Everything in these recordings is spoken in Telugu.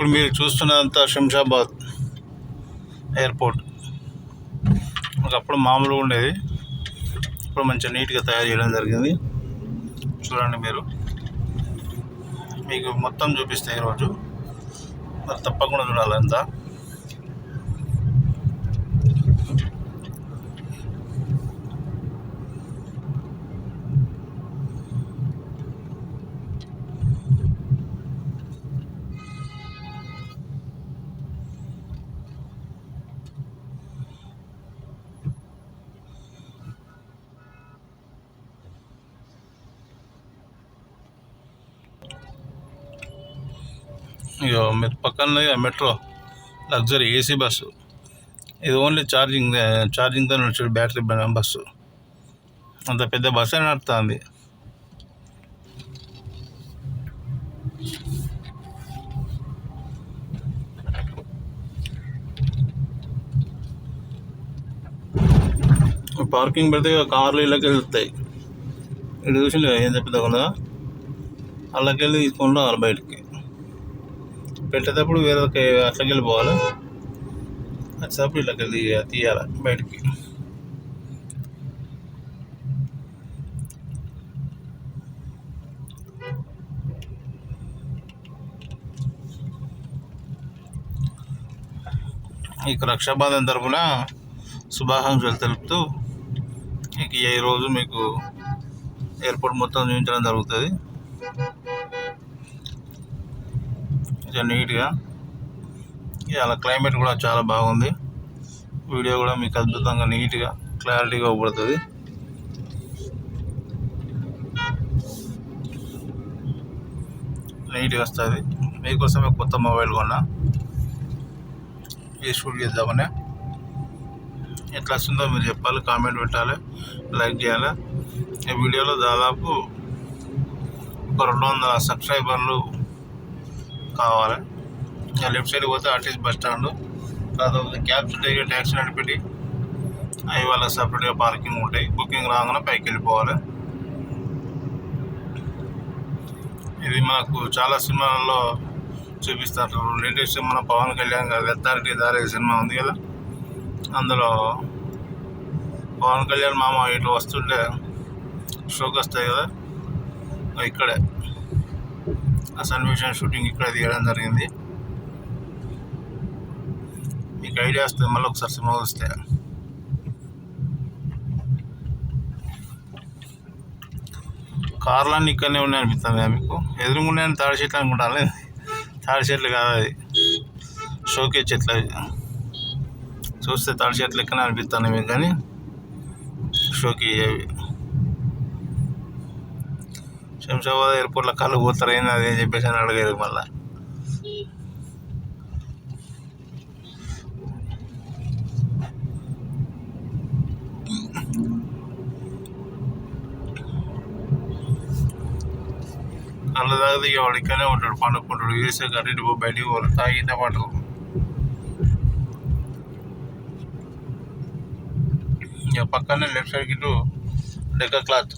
ఇప్పుడు మీరు చూస్తున్నంత శంషాబాద్ ఎయిర్పోర్ట్. ఒకప్పుడు మామూలుగా ఉండేది. ఇప్పుడు మంచిగా నీట్గా తయారు చేయడం జరిగింది. చూడండి మీరు. మీకు మొత్తం చూపిస్తే ఈరోజు. మరి తప్పకుండా చూడాలంతా. ఇక మీరు పక్కన మెట్రో లగ్జరీ ఏసీ బస్సు. ఇది ఓన్లీ ఛార్జింగ్ ఛార్జింగ్తో నడిచే బ్యాటరీ బస్సు. అంత పెద్ద బస్సు అని నడుస్తుంది పార్కింగ్ పెడితే కార్లు ఇళ్ళకి వెళ్తాయి. ఇటు చూసి ఏం పెద్దగా కదా? అల్లకి వెళ్ళి తీసుకొని రావాలి బయటికి. పెట్టేటప్పుడు వేరే అట్లకి వెళ్ళిపోవాలి. వచ్చేటప్పుడు ఇట్లా తీయాలి బయటికి. మీకు రక్షాబంధన్ తరపున శుభాకాంక్షలు తెలుపుతూ మీకు ఈ రోజు మీకు ఎయిర్పోర్ట్ మొత్తం చూపించడం జరుగుతుంది. కొంచెం నీట్గా. ఇవాళ క్లైమేట్ కూడా చాలా బాగుంది. వీడియో కూడా మీకు అద్భుతంగా నీట్గా క్లారిటీగా అవబడుతుంది నీట్గా వస్తుంది. మీకోసమే కొత్త మొబైల్ కొన్నా. ఈ షూట్ చేద్దామని. ఎట్లా వస్తుందో మీరు చెప్పాలి కామెంట్ పెట్టాలి లైక్ చేయాలి. ఈ వీడియోలో దాదాపు ఒక రెండు వందల సబ్స్క్రైబర్లు కావాలి? లెఫ్ట్ సైడ్ పోతే ఆర్టీసీ బస్ స్టాండ్. తర్వాత క్యాబ్స్ డైరెక్ట్ ట్యాక్సీ నడిపెట్టి అవి వాళ్ళకి సపరేట్గా పార్కింగ్ ఉంటాయి. బుకింగ్ రాగానే పైకి వెళ్ళిపోవాలి. ఇది మనకు చాలా సినిమాలలో చూపిస్తారు లేటెస్ట్ మన పవన్ కళ్యాణ్ గారి అథారిటీ దారే సినిమా ఉంది కదా. అందులో పవన్ కళ్యాణ్ మామ ఇటు వస్తుంటే షోకి వస్తాయి కదా. ఇక్కడే. ఆ సన్నివేశం షూటింగ్ ఇక్కడ తీయడం జరిగింది. మీకు ఐడియా వస్తుంది మళ్ళీ ఒకసారి సినిమా వస్తే కార్లన్నీ ఇక్కడనే ఉన్నాయి అనిపిస్తుంది మీకు? ఎదురుగుండే తాడి చెట్లు అనుకుంటాను తాడి చెట్లు కాదు అది. షోకే చెట్లు అవి. చూస్తే తాడి చెట్లు ఎక్కనే అనిపిస్తాను మీకు కానీ షోకి అవి. శంషాబాద్ ఎయిర్పోర్ట్లో కళ్ళు పోతారు ఏంది అది? అని చెప్పేసి అని అడిగారు మళ్ళా. కళ్ళు తాగితే ఇక వాడు ఇక్కడనే ఉంటాడు పండుకుంటాడు. వేసే కట్టి బయటికి పోరు తాగిన పాటు ఇక పక్కనే లెఫ్ట్ సైడ్కి ఇటు డెక్క క్లాత్.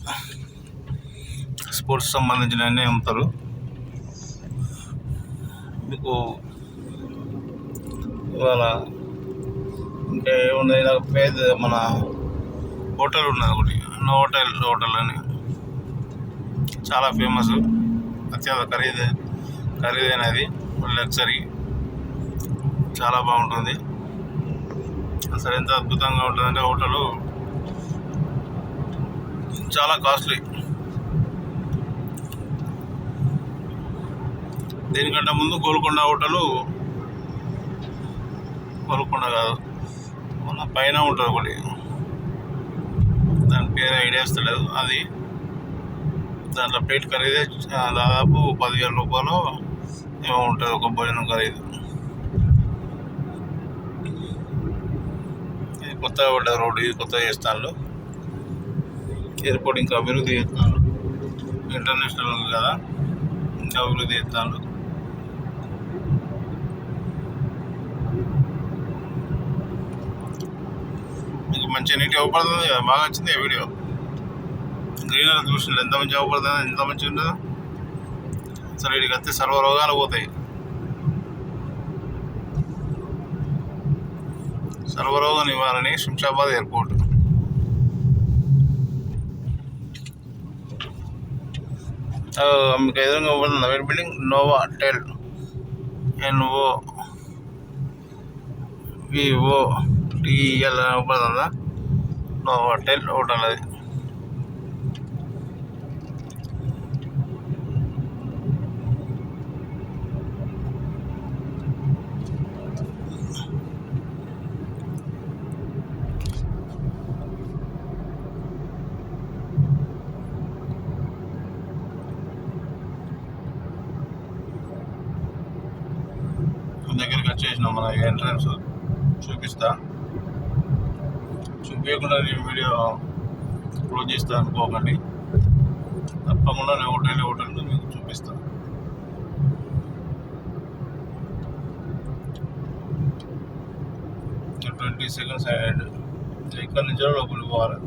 స్పోర్ట్స్ సంబంధించిన అన్నీ అమ్ముతారు. మీకు ఇవాళ ఇంకా ఏమున్నాయి నాకు పేద మన హోటల్ ఉన్నది ఒకటి నో హోటల్ హోటల్ అని. చాలా ఫేమస్ అత్యంత ఖరీదు ఖరీదైనది లగ్జరీ. చాలా బాగుంటుంది. అసలు ఎంత అద్భుతంగా ఉంటుందంటే హోటలు చాలా కాస్ట్లీ. దీనికంటే ముందు గోల్కొండ హోటల్ గోల్కొండ కాదు. మన పైన ఉంటుంది ఒకటి. దాని పేరు ఐడియా వస్తలేదు అది. దాంట్లో ప్లేట్ ఖరీదే దాదాపు పదివేల రూపాయలు ఏమో ఉంటుంది ఒక భోజనం ఖరీదు. ఇది కొత్తగా పడ్డ రోడ్డు ఇది కొత్తగా చేస్తాను ఎయిర్పోర్ట్ ఇంకా అభివృద్ధి చేస్తాను ఇంటర్నేషనల్ కదా ఇంకా అభివృద్ధి చేస్తాను మంచి నీట్గా అవ్వబడుతుంది కదా బాగా వచ్చింది వీడియో. గ్రీనరీ చూసిన ఎంత మంచిగా అవ్వబడుతుంది ఎంత మంచిగా ఉండదు అసలు వీడికి వస్తే సర్వ రోగాలు పోతాయి. సర్వరోగ నివారణ శంషాబాద్ ఎయిర్పోర్ట్. మీకు ఎదురుగా ఉంటుంది white building Novotel. N O V O T L అని ఉపడుతుందా నోవా టెల్ హోటల్ అది దగ్గరికి వచ్చేసినాం మన ఎంట్రన్స్ చూపిస్తా. చూపించకుండా నేను వీడియో క్లోజ్ చేస్తా అనుకోకండి. తప్పకుండా నేను హోటల్ హోటల్ మీకు చూపిస్తాను ట్వంటీ సెకండ్స్ యాడ్ ఇక్కడ నుంచి లోపలికి పోవాలి.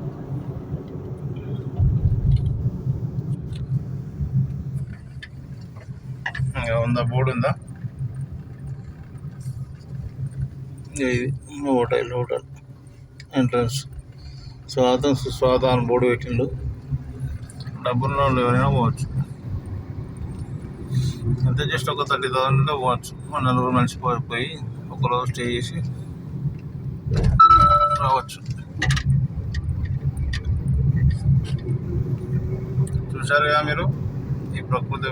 ఇంకా ఉందా? బోర్డు ఉందా? ఇది హోటల్ హోటల్. ఎంట్రన్స్ స్వాగతం సుస్వాగతం అని బోర్డు పెట్టిండు. డబ్బున్న వాళ్ళు ఎవరైనా పోవచ్చు. అంతే జస్ట్ ఒక థర్టీ థౌసండ్ ఉంటే పోవచ్చు. మన నలుగురు మనిషి పోయి పోయి ఒకరోజు స్టే చేసి రావచ్చు. చూసారుగా మీరు? ఈ ప్రకృతి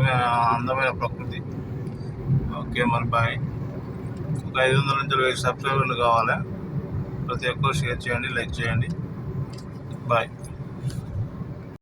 అందమైన ప్రకృతి. ఓకే మరి బాయ్. ఒక ఐదు వందల నుంచి వెయ్యి సబ్స్క్రైబర్లు కావాలి? ప్రతి ఒక్కరు షేర్ చేయండి లైక్ చేయండి. బాయ్.